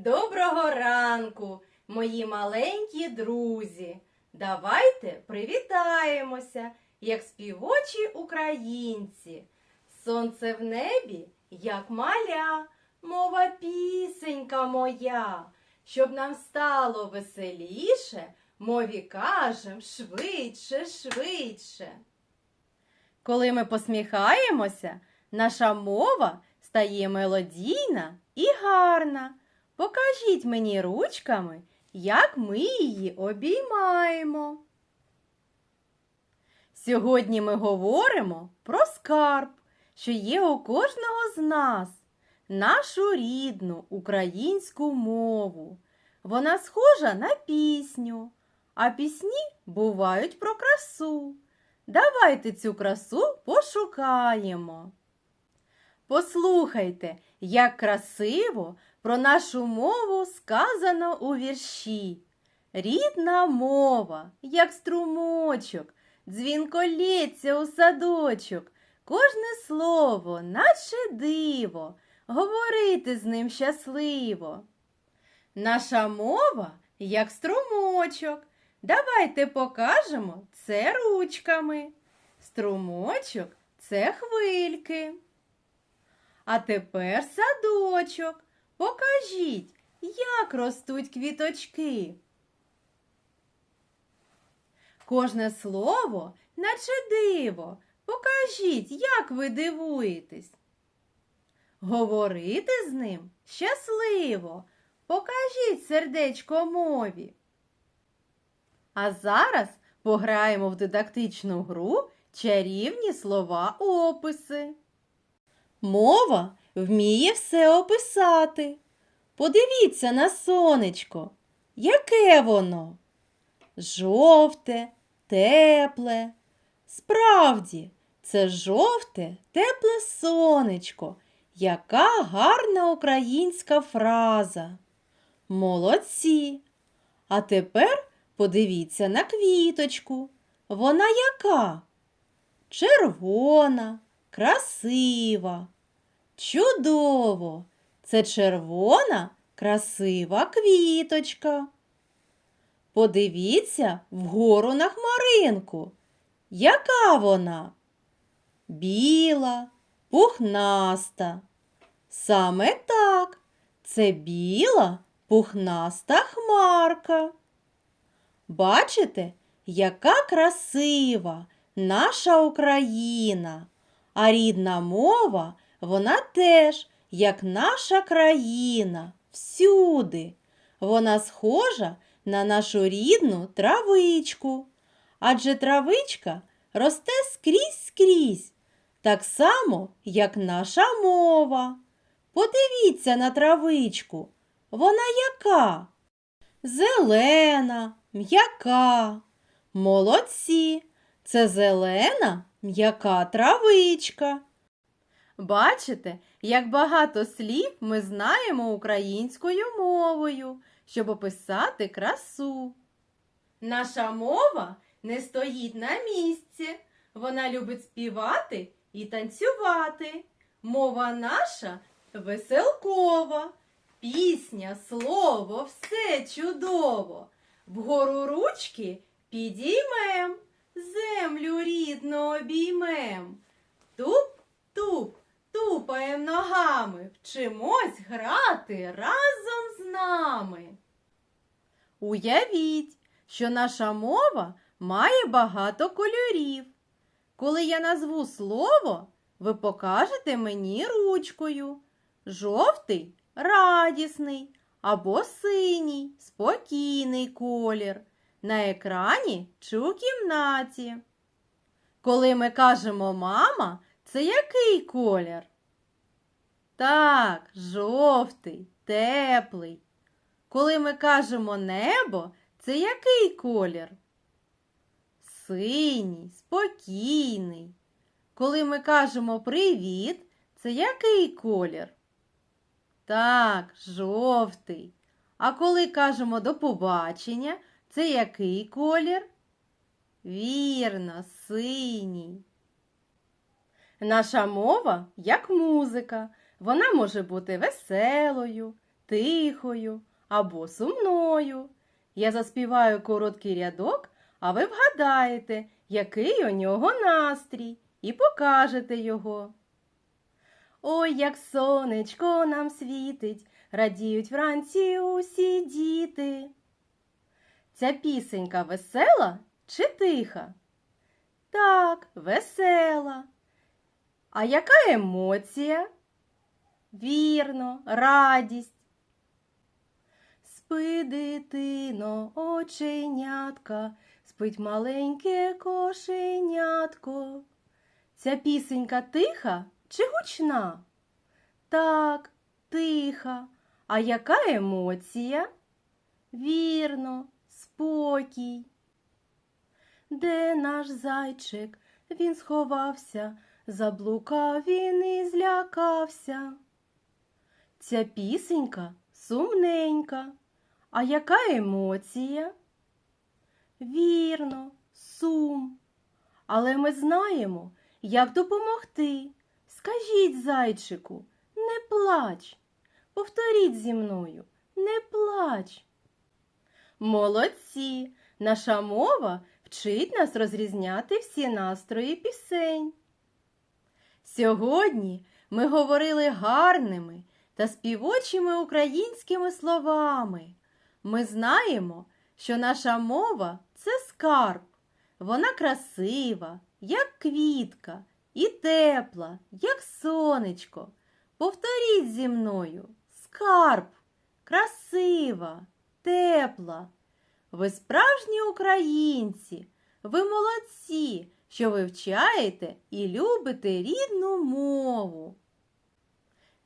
Доброго ранку, мої маленькі друзі. Давайте привітаємося, як співочі українці. Сонце в небі, як маля, мова пісенька моя. Щоб нам стало веселіше, мові кажем швидше, швидше. Коли ми посміхаємося, наша мова стає мелодійна і гарна. Покажіть мені ручками, як ми її обіймаємо. Сьогодні ми говоримо про скарб, що є у кожного з нас, нашу рідну українську мову. Вона схожа на пісню, а пісні бувають про красу. Давайте цю красу пошукаємо. Послухайте, як красиво про нашу мову сказано у вірші. Рідна мова, як струмочок, дзвінко лється у садочок, кожне слово, наче диво, говорити з ним щасливо. Наша мова, як струмочок. Давайте покажемо це ручками. Струмочок це хвильки. А тепер садочок. Покажіть, як ростуть квіточки. Кожне слово, наче диво. Покажіть, як ви дивуєтесь. Говорити з ним щасливо. Покажіть сердечко мові. А зараз пограємо в дидактичну гру чарівні слова описи. Мова вміє все описати. Подивіться на сонечко. Яке воно? Жовте, тепле. Справді, це жовте, тепле сонечко. Яка гарна українська фраза. Молодці. А тепер подивіться на квіточку. Вона яка? Червона, красива. Чудово! Це червона, красива квіточка. Подивіться вгору на хмаринку. Яка вона? Біла, пухнаста. Саме так, це біла, пухнаста хмарка. Бачите, яка красива наша Україна, а рідна мова вона теж, як наша країна, всюди. Вона схожа на нашу рідну травичку. Адже травичка росте скрізь скрізь, так само, як наша мова. Подивіться на травичку. Вона яка? Зелена, м'яка. Молодці. Це зелена м'яка травичка. Бачите, як багато слів ми знаємо українською мовою, щоб описати красу. Наша мова не стоїть на місці. Вона любить співати і танцювати. Мова наша веселкова. Пісня, слово, все чудово. Вгору ручки підіймем, землю рідну обіймем. Туп-туп, тупаєм ногами, вчимось грати разом з нами. Уявіть, що наша мова має багато кольорів. Коли я назву слово, ви покажете мені ручкою. Жовтий радісний або синій спокійний колір. На екрані чи у кімнаті. Коли ми кажемо мама, це який колір? Так, жовтий, теплий. Коли ми кажемо небо, це який колір? Синій, спокійний. Коли ми кажемо привіт, це який колір? Так, жовтий. А коли кажемо до побачення, це який колір? Вірно, синій. Наша мова як музика. Вона може бути веселою, тихою або сумною. Я заспіваю короткий рядок, а ви вгадаєте, який у нього настрій, і покажете його. Ой, як сонечко нам світить, радіють вранці усі діти. Ця пісенька весела чи тиха? Так, весела. А яка емоція? Вірно, радість. Спи, дитино, оченятка, спить маленьке кошенятко. Ця пісенька тиха чи гучна? Так, тиха. А яка емоція? Вірно, спокій. Де наш зайчик? Він сховався, заблукав він і злякався. Ця пісенька сумненька. А яка емоція? Вірно, сум. Але ми знаємо, як допомогти. Скажіть зайчику, не плач. Повторіть зі мною, не плач. Молодці! Наша мова вчить нас розрізняти всі настрої пісень. Сьогодні ми говорили гарними та співочими українськими словами. Ми знаємо, що наша мова це скарб. Вона красива, як квітка, і тепла, як сонечко. Повторіть зі мною скарб, красива, тепла. Ви справжні українці, ви молодці, що вивчаєте і любите рідну мову.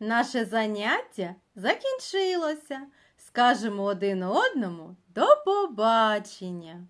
Наше заняття закінчилося. Скажемо один одному до побачення.